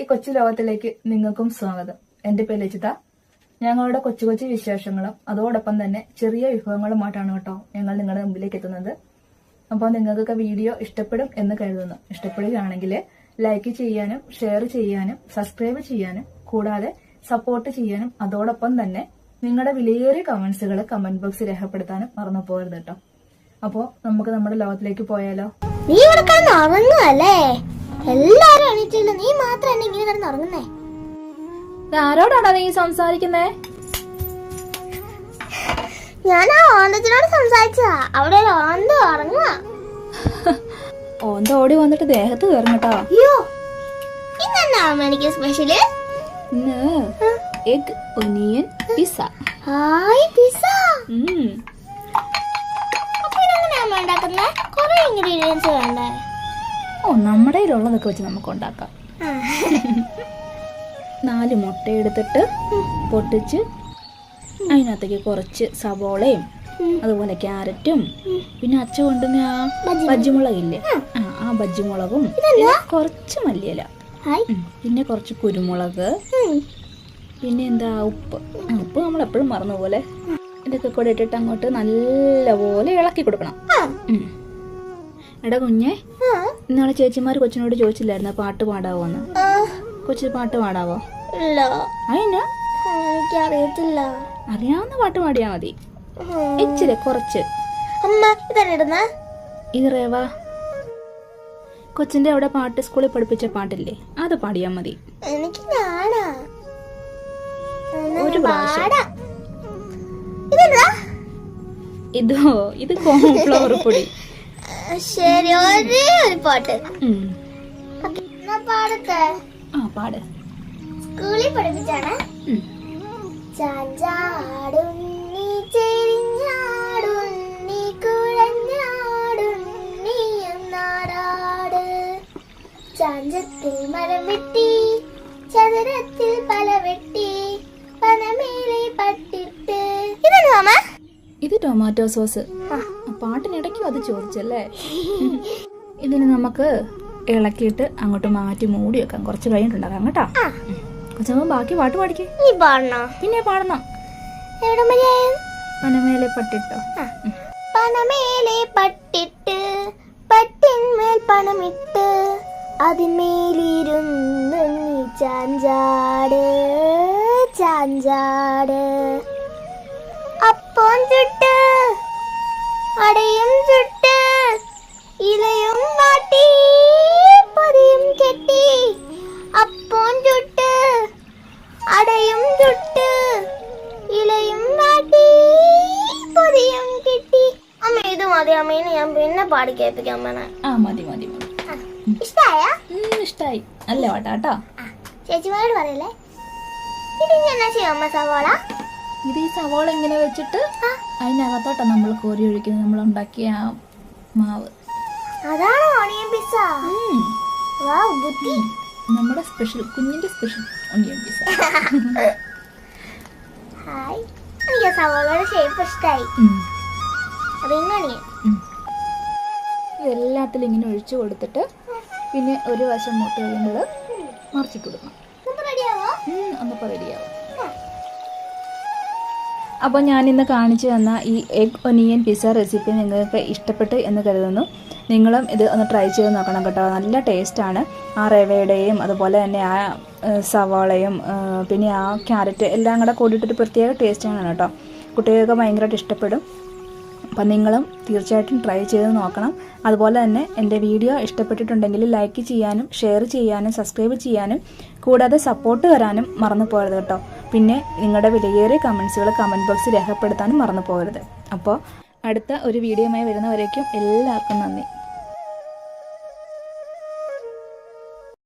ഈ കൊച്ചു ലോകത്തിലേക്ക് നിങ്ങൾക്കും സ്വാഗതം. എന്റെ പേര് ലജിത ഞങ്ങളുടെ കൊച്ചു കൊച്ചു വിശേഷങ്ങളും അതോടൊപ്പം തന്നെ ചെറിയ വിഭവങ്ങളുമായിട്ടാണ് കേട്ടോ ഞങ്ങൾ നിങ്ങളുടെ മുമ്പിലേക്ക് എത്തുന്നത്. അപ്പോൾ നിങ്ങൾക്കൊക്കെ വീഡിയോ ഇഷ്ടപ്പെടും എന്ന് കരുതുന്നു. ഇഷ്ടപ്പെടുകയാണെങ്കിൽ ലൈക്ക് ചെയ്യാനും ഷെയർ ചെയ്യാനും സബ്സ്ക്രൈബ് ചെയ്യാനും കൂടാതെ സപ്പോർട്ട് ചെയ്യാനും അതോടൊപ്പം തന്നെ നിങ്ങളുടെ വിലയേറിയ കമന്റ്സുകൾ കമന്റ് ബോക്സിൽ രേഖപ്പെടുത്താനും മറന്നു പോകരുത് കേട്ടോ. അപ്പോൾ നമുക്ക് നമ്മുടെ ലോകത്തിലേക്ക് പോയാലോ? നീ ഉറങ്ങുവല്ലേ? എല്ലാരും എണീറ്റില്ല നീ മാത്രം ഇങ്ങനെ കിടന്ന് ഉറങ്ങുന്നേ? ആരോടാണോ നീ സംസാരിക്കുന്നേ? ഞാൻ ആ ഓന്തത്തിനോട് സംസാരിച്ചതാ. അവിടെ ഒരു ഓന്ത ഉറങ്ങുക ഓന്ത ഓടി വന്നിട്ട് ദേഹത്ത് കയറും കേട്ടോ അയ്യോ ഇന്നെന്നാ എനിക്ക് സ്പെഷ്യൽ ഇന്ന് എഗ് ഒനിയൻ പിസ്സ ഹായ് പിസ ഉം. അപ്പൊ ഇതെങ്ങനെയാ അമ്മ ഉണ്ടാക്കുന്നത് കുറെ ഇൻഗ്രീഡിയൻസ് വേണ്ടേ? ഓ നമ്മുടെ കയ്യിലുള്ളതൊക്കെ വെച്ച് നമുക്ക് ഉണ്ടാക്കാം നാല് മുട്ട എടുത്തിട്ട് പൊട്ടിച്ച് അതിനകത്തേക്ക് കുറച്ച് സവോളയും അതുപോലെ ക്യാരറ്റും പിന്നെ അച്ഛ കൊണ്ടുവന്ന ആ ബജ്ജിമുളകില്ലേ? ആ. ആ ബജ്ജിമുളകും കുറച്ച് മല്ലിയില. പിന്നെ കുറച്ച് കുരുമുളക്. പിന്നെ എന്താ ഉപ്പ്. ഉപ്പ് നമ്മൾ എപ്പോഴും മറന്ന പോലെ ഇതൊക്കെ കൂടെ ഇട്ടിട്ട് അങ്ങോട്ട് നല്ലപോലെ ഇളക്കി കൊടുക്കണം. എടാ കുഞ്ഞെ. ഇന്നാളെ ചേച്ചിമാർ കൊച്ചിനോട് ചോദിച്ചില്ലായിരുന്നു പാട്ട് പാടാവോന്ന്? എന്ന് കൊച്ചു പാട്ട് പാടാവോ? ഇല്ല. അതിനാ എനിക്കറിയത്തില്ല. അറിയാവുന്ന പാട്ട് പാടിയാ മതി. ഇച്ചിരി കുറച്ച്. അമ്മ ഇതന്നെ ഇത് റേവാ. കൊച്ചിന്റെ അവിടെ പാട്ട് സ്കൂളിൽ പഠിപ്പിച്ച പാട്ടില്ലേ? അത് പാടിയാ മതി. എനിക്ക് ഒരു ഇതോ ഇത് കോൺഫ്ലവർ പൊടി. ശരി ഒരേ ഒരു പാട്ട്. പാടത്തെ. ആ പാട്. സ്കൂളിൽ പഠിപ്പിച്ചാണ്? ഉം. ചാഞ്ചാടുണ്ണി ചെരിഞ്ഞാടുണ്ണി കുഴഞ്ഞാടുണ്ണി എന്നാടാട്. ചാഞ്ചത്തിൽ മരം വെട്ടി ചതുരത്തിൽ പല വെട്ടി പനമേലെ പട്ടിട്ട്. ഇത് ടൊമാറ്റോ സോസ്. പാട്ടിനിടയ്ക്കും അത് ചോദിച്ചല്ലേ? ഇതിന് നമുക്ക് ഇളക്കിയിട്ട് അങ്ങോട്ട് മാറ്റി മൂടി വെക്കാം. കുറച്ച് കഴിഞ്ഞിട്ടുണ്ടാക്കാം കേട്ടോ. കൊച്ചമ്മ ബാക്കി പാട്ട് പാടിക്കേ. പിന്നെ പാടണം. പനമേലെ പട്ടിട്ടോ? പനമേലെ പട്ടിട്ട് പട്ടിന്മേൽ പണമിട്ട് അതിന്മേലിരുന്ന് നീ ചാഞ്ചാട് ചാഞ്ചാട്. അപ്പം ചുട്ട് അടയും ചുട്ട് ഇലയും വാട്ടി പൊതിയും കെട്ടി. അപ്പോൻ ചുട്ട് അടയും ചുട്ട് ഇലയും വാട്ടി പൊതിയും കെട്ടി. അമ്മ ഇത് മതി അമ്മേനെ ഞാൻ പിന്നെ പാടി കേൾപ്പിക്കാൻ അമ്മനെ ആ മതി മതി മതി. ഇഷ്ടായ? നല്ല പാട്ടാ കേട്ടോ ചേച്ചിമാരോട് പറയല്ലേ? ഇത് ഇനി എന്നാ ചെയ്യും അമ്മ സവാള? ഇത് ഈ സവാള ഇങ്ങനെ വെച്ചിട്ട് ആ. അതിനകത്തോട്ടാ നമ്മൾ കോരി ഒഴിക്കുന്നത്. നമ്മൾ ഉണ്ടാക്കിയ ആ മാവ്. അതാണോ ഓണിയൻ പിസ്സ നമ്മുടെ സ്പെഷ്യൽ കുഞ്ഞിന്റെ സ്പെഷ്യൽ ഒണിയൻ പിസ്സ ഹായ് എനിക്ക് സവാളയുടെ ഷേപ്പ് ഓണിയൻ. ഇതെല്ലാത്തിലും ഇങ്ങനെ ഒഴിച്ചു കൊടുത്തിട്ട് പിന്നെ ഒരു വശം മുട്ട കഴിയുമ്പോൾ മറിച്ചിട്ട് കൊടുക്കണം. റെഡിയാവോ ഒന്നിപ്പോൾ റെഡിയാവും അപ്പോൾ ഞാൻ ഇന്ന് കാണിച്ചു തന്ന ഈ എഗ് ഒനിയൻ പിസ്സ റെസിപ്പി നിങ്ങൾക്ക് ഇഷ്ടപ്പെട്ടു എന്ന് കരുതുന്നു. നിങ്ങളും ഇത് ഒന്ന് ട്രൈ ചെയ്ത് നോക്കണം കേട്ടോ. നല്ല ടേസ്റ്റാണ് ആ റവയുടെയും അതുപോലെ തന്നെ ആ സവാളയും പിന്നെ ആ ക്യാരറ്റ് എല്ലാം കൂടെ കൂടിയിട്ടൊരു പ്രത്യേക ടേസ്റ്റാണ് കേട്ടോ. കുട്ടികൾക്ക് ഭയങ്കരമായിട്ട് ഇഷ്ടപ്പെടും. അപ്പം നിങ്ങളും തീർച്ചയായിട്ടും ട്രൈ ചെയ്ത് നോക്കണം. അതുപോലെ തന്നെ എന്റെ വീഡിയോ ഇഷ്ടപ്പെട്ടിട്ടുണ്ടെങ്കിൽ ലൈക്ക് ചെയ്യാനും ഷെയർ ചെയ്യാനും സബ്സ്ക്രൈബ് ചെയ്യാനും കൂടാതെ സപ്പോർട്ട് വരാനും മറന്നു പോകരുത് കേട്ടോ. പിന്നെ നിങ്ങളുടെ വിലയേറിയ കമൻസുകൾ കമന്റ് ബോക്സിൽ രേഖപ്പെടുത്താനും മറന്നു പോകരുത്. അപ്പോൾ അടുത്ത ഒരു വീഡിയോയുമായി വരുന്നവരേക്കും എല്ലാവർക്കും നന്ദി.